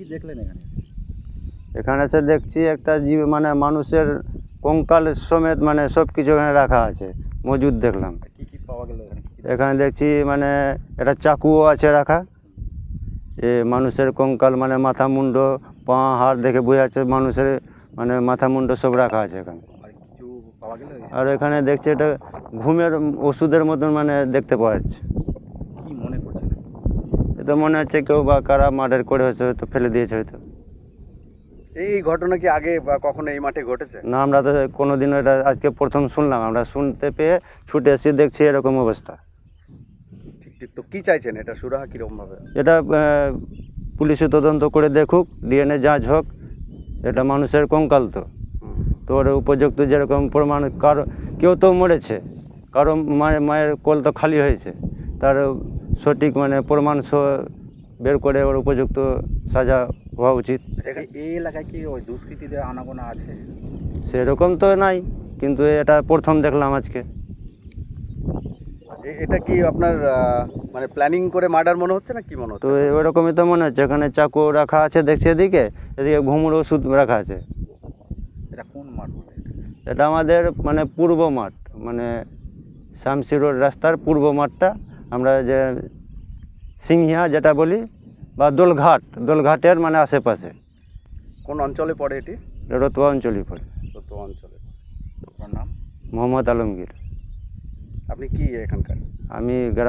কি দেখলেন এখানে? এখানে এসে দেখছি একটা জীব মানে মানুষের কঙ্কাল সমেত মানে সব কিছু এখানে রাখা আছে মজুদ দেখলাম। কি কি পাওয়া গেল এখানে? দেখছি মানে একটা চাকুও আছে রাখা। এ মানুষের কঙ্কাল মানে মাথা মুন্ড পা হাড় দেখে বোঝা যাচ্ছে মানুষের মানে মাথা মুন্ড সব রাখা আছে এখানে। আর এখানে দেখছি এটা ঘুমের ওষুধের মতন মানে দেখতে পাওয়া যাচ্ছে। এটা মনে হচ্ছে কেউ বা কারা মার্ডার করে হয়তো হয়তো ফেলে দিয়েছে হয়তো। এই ঘটনা কি আগে বা কখনো এই মাঠে ঘটেছে? না আমরা তো কোনোদিনও এটা আজকে প্রথম শুনলাম। আমরা শুনতে পেয়ে ছুটে এসে দেখছি এরকম অবস্থা। ঠিক ঠিক। তো কি চাইছেন এটা? সুরাহা কীরকম ভাবে এটা পুলিশে তদন্ত করে দেখুক ডিএনএ যাঁচ হোক এটা মানুষের কঙ্কাল তো। তো ওর উপযুক্ত যেরকম প্রমাণ কারও কেউ তো মরেছে। কারও মায়ের মায়ের কোল তো খালি হয়েছে। তার সঠিক মানে প্রমাণ সহ বের করে ওর উপযুক্ত সাজা হওয়া উচিত। এই- এলাকায় কি ওই দুষ্কৃতীদের আনাগোনা আছে? সেরকম তো নাই কিন্তু এটা প্রথম দেখলাম আজকে। এটা কি আপনার মানে প্ল্যানিং করে মার্ডার মনে হচ্ছে না কি মনে হচ্ছে? তো ওরকমই তো মনে হচ্ছে এখানে চাকু রাখা আছে দেখছি এদিকে এদিকে ঘুমুর ওষুধ রাখা আছে। এটা কোন মাঠ? এটা আমাদের মানে পূর্ব মাঠ মানে শামসি রোড রাস্তার পূর্ব মাঠটা। আমরা যে সিংহিয়া যেটা বলি বা দোলঘাট দোলঘাটের মানে আশেপাশে। কোন অঞ্চলে পড়ে এটি? রতুয়া অঞ্চলে পড়ে। রতুয়া অঞ্চলে আপনার নাম? মোহাম্মদ আলমগীর। আপনি কি এখানকার? আমি গ্রাম